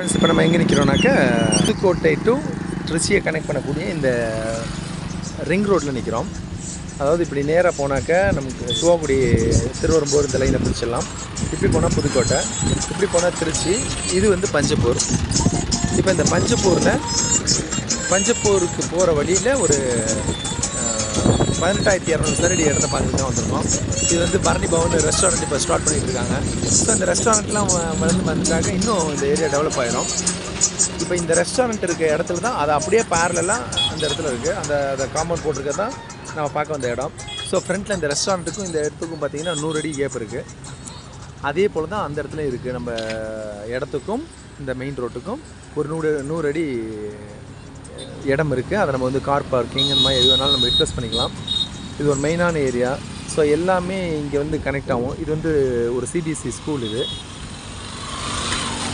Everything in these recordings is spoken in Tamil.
ஃப்ரெண்ட்ஸ் இப்போ நம்ம எங்கே நிற்கிறோம்னாக்கா புதுக்கோட்டை டு திருச்சியை கனெக்ட் பண்ணக்கூடிய இந்த ரிங் ரோட்டில் நிற்கிறோம் அதாவது இப்படி நேராக போனாக்கா நமக்கு துவாக்குடி திருவரம்பூர் இந்த லைனை பிடிச்சிடலாம். இப்படி போனால் புதுக்கோட்டை இப்படி போனால் திருச்சி இது வந்து பஞ்சப்பூர். இப்போ இந்த பஞ்சப்பூரில் பஞ்சப்பூருக்கு போகிற வழியில் ஒரு பதினெட்டாயிரத்தி இரநூறு சரடி இடத்த பார்த்துட்டு தான் வந்திருக்கோம். இது வந்து பரணி பவன் ரெஸ்டாரண்ட் இப்போ ஸ்டார்ட் பண்ணிட்டு இருக்காங்க. ஸோ அந்த ரெஸ்டாரண்ட்லாம் வளர்ந்து வந்துட்டாக்க இன்னும் இந்த ஏரியா டெவலப் ஆயிடும் இப்போ இந்த ரெஸ்டாரண்ட் இருக்க இடத்துல தான் அது அப்படியே பேரலாம் அந்த இடத்துல இருக்குது அந்த அந்த காம்பவுண்ட் போட்டிருக்க தான் நம்ம பார்க்க வந்த இடம். ஸோ ஃப்ரண்ட்டில் இந்த ரெஸ்டாரண்ட்டுக்கும் இந்த இடத்துக்கும் பார்த்தீங்கன்னா நூறு அடி கேப் இருக்குது அதே போல் தான் அந்த இடத்துல இருக்குது நம்ம இடத்துக்கும் இந்த மெயின் ரோட்டுக்கும் ஒரு நூறு நூறு அடி இடம் இருக்குது அதை நம்ம வந்து கார் பார்க்கிங் இந்த மாதிரி எது வேணாலும் நம்ம ரிக்வெஸ்ட் பண்ணிக்கலாம். இது ஒரு மெயினான ஏரியா ஸோ எல்லாமே இங்கே வந்து கனெக்ட் ஆகும். இது வந்து ஒரு சிபிஎஸ்சி ஸ்கூல் இது.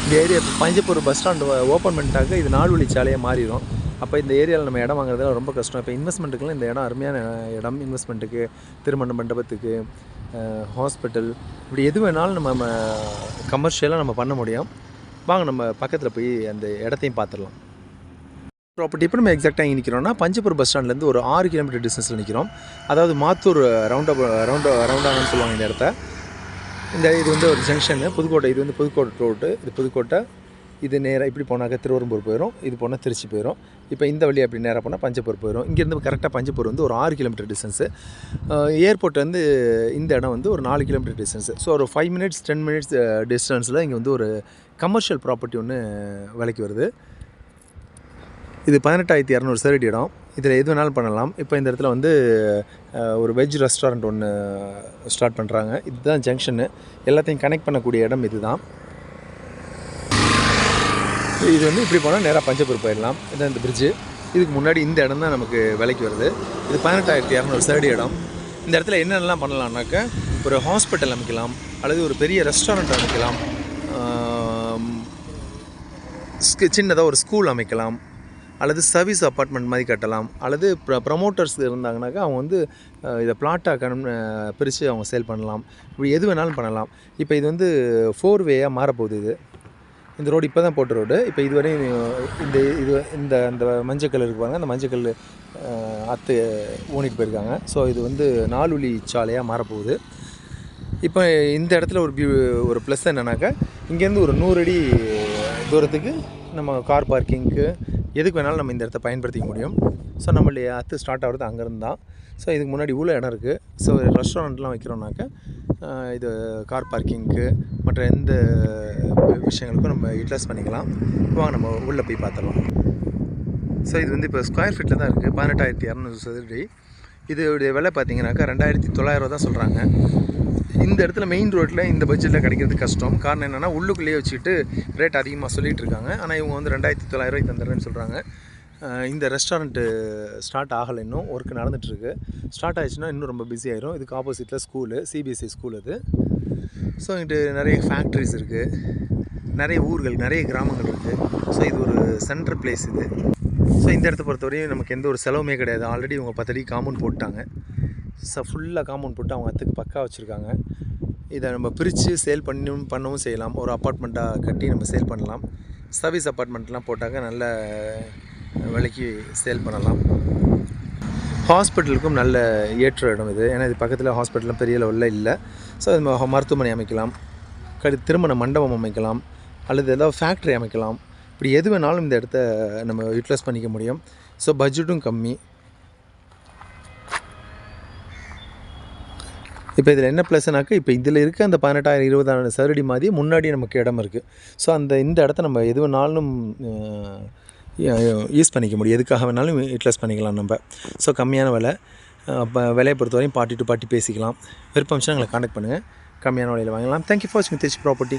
இந்த ஏரியா இப்போ பஞ்சப்பூர் பஸ் ஸ்டாண்டு ஓப்பன் பண்ணிட்டாக்க இது நால்வழி சாலையாக மாறிடும். அப்போ இந்த ஏரியாவில் நம்ம இடம் வாங்குறதுல ரொம்ப கஷ்டம். இப்போ இன்வெஸ்ட்மெண்ட்டுக்குலாம் இந்த இடம் அருமையான இடம். இன்வெஸ்ட்மெண்ட்டுக்கு திருமண மண்டபத்துக்கு ஹாஸ்பிட்டல் இப்படி எது வேணாலும் நம்ம கமர்ஷியலாக நம்ம பண்ண முடியும். வாங்க நம்ம பக்கத்தில் போய் அந்த இடத்தையும் பார்த்துடலாம். ப்ராப்பர்ட்டி இப்போ நம்ம எக்ஸாக்டாக எங்கே நிற்கிறோம்னா பஞ்சப்பூர் பஸ் ஸ்டாண்ட்லேருந்து ஒரு ஆறு கிலோமீட்டர் டிஸ்டன்ஸில் நிற்கிறோம் அதாவது மாத்தூர் ரவுண்ட் ரவுண்ட் ரவுண்டானு சொல்லுவாங்க இந்த இடத்த. இந்த இது வந்து ஒரு ஜங்ஷனு புதுக்கோட்டை இது வந்து புதுக்கோட்டை ரோடு இது புதுக்கோட்டை இது நேராக இப்படி போனாக்க திருவரம்பூர் போயிடும் இது போனால் திருச்சி போயிடும் இப்போ இந்த வழி அப்படி நேராக போனால் பஞ்சப்பூர் போயிடும் இங்கேருந்து கரெக்டாக பஞ்சப்பூர் வந்து ஒரு ஆறு கிலோமீட்டர் டிஸ்டன்ஸு ஏர்போர்ட் வந்து இந்த இடம் வந்து ஒரு நாலு கிலோமீட்டர் டிஸ்டன்ஸு ஸோ ஒரு ஃபைவ் மினிட்ஸ் டென் மினிட்ஸ் டிஸ்டன்ஸில் இங்கே வந்து ஒரு கமர்ஷியல் ப்ராப்பர்ட்டி ஒன்று விலைக்கு வருது. இது பதினெட்டாயிரத்தி இரநூறு சதுரடி இடம். இதில் எது வேணாலும் பண்ணலாம். இப்போ இந்த இடத்துல வந்து ஒரு வெஜ் ரெஸ்டாரண்ட் ஒன்று ஸ்டார்ட் பண்ணுறாங்க இதுதான் ஜங்ஷனு எல்லாத்தையும் கனெக்ட் பண்ணக்கூடிய இடம் இதுதான். இது வந்து இப்படி போனால் நேராக பஞ்சப்பூர் போயிடலாம். இதான் இந்த பிரிட்ஜு இதுக்கு முன்னாடி இந்த இடம் தான் நமக்கு விலைக்கு வருது. இது பதினெட்டாயிரத்தி இரநூறு சதுரடி இடம். இந்த இடத்துல என்னென்னலாம் பண்ணலாம்னாக்க ஒரு ஹாஸ்பிட்டல் அமைக்கலாம் அல்லது ஒரு பெரிய ரெஸ்டாரண்ட் அமைக்கலாம். சின்னதாக ஒரு ஸ்கூல் அமைக்கலாம். அல்லது சர்வீஸ் அப்பார்ட்மெண்ட் மாதிரி கட்டலாம். அல்லது ப்ர ப்ரமோட்டர்ஸ் இருந்தாங்கனாக்கா அவங்க வந்து இதை பிளாட்டாக கண் பிரித்து அவங்க சேல் பண்ணலாம். இப்படி எது வேணாலும் பண்ணலாம். இப்போ இது வந்து ஃபோர் வேயாக மாறப்போகுது இது. இந்த ரோடு இப்போ தான் போட்ட ரோடு இப்போ இதுவரையும் இந்த இது இந்த அந்த மஞ்சக்கல் இருக்கு பாருங்க. அந்த மஞ்சக்கல் கல் அத்து ஊனிட்டு போயிருக்காங்க. ஸோ இது வந்து நாலுலி சாலையாக மாறப்போகுது. இப்போ இந்த இடத்துல ஒரு பியூ ஒரு ப்ளஸ் என்னன்னாக்கா இங்கேருந்து ஒரு நூறு அடி தூரத்துக்கு நம்ம கார் பார்க்கிங்க்கு எதுக்கு வேணாலும் நம்ம இந்த இடத்த பயன்படுத்திக்க முடியும். ஸோ நம்மளுடைய அத்து ஸ்டார்ட் ஆகிறது அங்கேருந்து. தான் ஸோ இதுக்கு முன்னாடி உள்ள இடம் இருக்குது ஸோ ரெஸ்டாரண்ட்லாம் வைக்கிறோம்னாக்கா இது கார் பார்க்கிங்க்கு மற்ற எந்த விஷயங்களுக்கும் நம்ம யூட்டிலைஸ் பண்ணிக்கலாம். வாங்க நம்ம உள்ளே போய் பார்த்துடலாம். ஸோ இது வந்து இப்போ ஸ்கொயர் ஃபீட்டில் தான் இருக்குது பதினெட்டாயிரத்தி இரநூறு சதுரடி. இதோடைய விலை பார்த்தீங்கன்னாக்கா ரெண்டாயிரத்தி தொள்ளாயிரம் தான் சொல்கிறாங்க இந்த இடத்துல மெயின் ரோட்டில் இந்த பட்ஜெட்டில் கிடைக்கிறது கஷ்டம். காரணம் என்னென்னா உள்ளுக்குள்ளேயே வச்சுக்கிட்டு ரேட் அதிகமாக சொல்லிகிட்டு இருக்காங்க. ஆனால் இவங்க வந்து ரெண்டாயிரத்தி தொள்ளாயிரம் தந்துடுறேன்னு சொல்கிறாங்க இந்த ரெஸ்டாரண்ட்டு ஸ்டார்ட் ஆகலை இன்னும். ஒர்க் நடந்துகிட்ருக்கு ஸ்டார்ட் ஆயிடுச்சுன்னா இன்னும் ரொம்ப பிஸி ஆயிரும். இதுக்கு ஆப்போசிட்டில் ஸ்கூலு சிபிஎஸ்சி ஸ்கூல் அது. ஸோ இங்கிட்டு நிறைய ஃபேக்ட்ரிஸ் இருக்குது நிறைய ஊர்கள் நிறைய கிராமங்கள் இருக்குது ஸோ இது ஒரு சென்ட்ரல் பிளேஸ் இது. ஸோ இந்த இடத்த பொறுத்தவரையும் நமக்கு எந்த ஒரு செலவுமே கிடையாது. ஆல்ரெடி இவங்க பத்தடி காம்பவுண்ட் போட்டாங்க ஸோ ஃபுல்லாக காம்பவுண்ட் போட்டு அவங்க அத்துக்கு பக்கா வச்சுருக்காங்க. இதை நம்ம பிரித்து சேல் பண்ணும் பண்ணவும் செய்யலாம். ஒரு அப்பார்ட்மெண்ட்டாக கட்டி நம்ம சேல் பண்ணலாம். சர்வீஸ் அப்பார்ட்மெண்ட்லாம் போட்டாக்க நல்ல விலைக்கு சேல் பண்ணலாம். ஹாஸ்பிட்டலுக்கும் நல்ல ஏற்ற இடம் இது. ஏன்னா இது பக்கத்தில் ஹாஸ்பிட்டலும் பெரிய லெவலில் இல்லை. ஸோ அது மருத்துவமனை அமைக்கலாம். கடி திருமண மண்டபம் அமைக்கலாம். அல்லது ஏதாவது ஃபேக்ட்ரி அமைக்கலாம். இப்படி எது வேணாலும் இந்த இடத்த நம்ம யூட்டிலைஸ் பண்ணிக்க முடியும். ஸோ பட்ஜெட்டும் கம்மி. இப்போ இதில் என்ன ப்ளஸ்னாக்கா இப்போ இதில் இருக்க அந்த பதினெட்டாயிரம் இருபதாயிரம் சதுரடி மாதிரி முன்னாடி நமக்கு இடம் இருக்குது ஸோ அந்த இந்த இடத்த நம்ம எது வேணாலும் யூஸ் பண்ணிக்க முடியும். எதுக்காக வேணாலும் யூட்டிலைஸ் பண்ணிக்கலாம் நம்ம. ஸோ கம்மியான விலை. இப்போ விலையை பொறுத்தவரையும் பார்ட்டி டு பார்ட்டி பேசிக்கலாம். விருப்பம் எங்களை காண்டாக்ட் பண்ணுங்கள் கம்மியான விலையில் வாங்கலாம் தேங்க்யூ ஃபார் வாட்சிங் திருச்சி ப்ராப்பர்ட்டி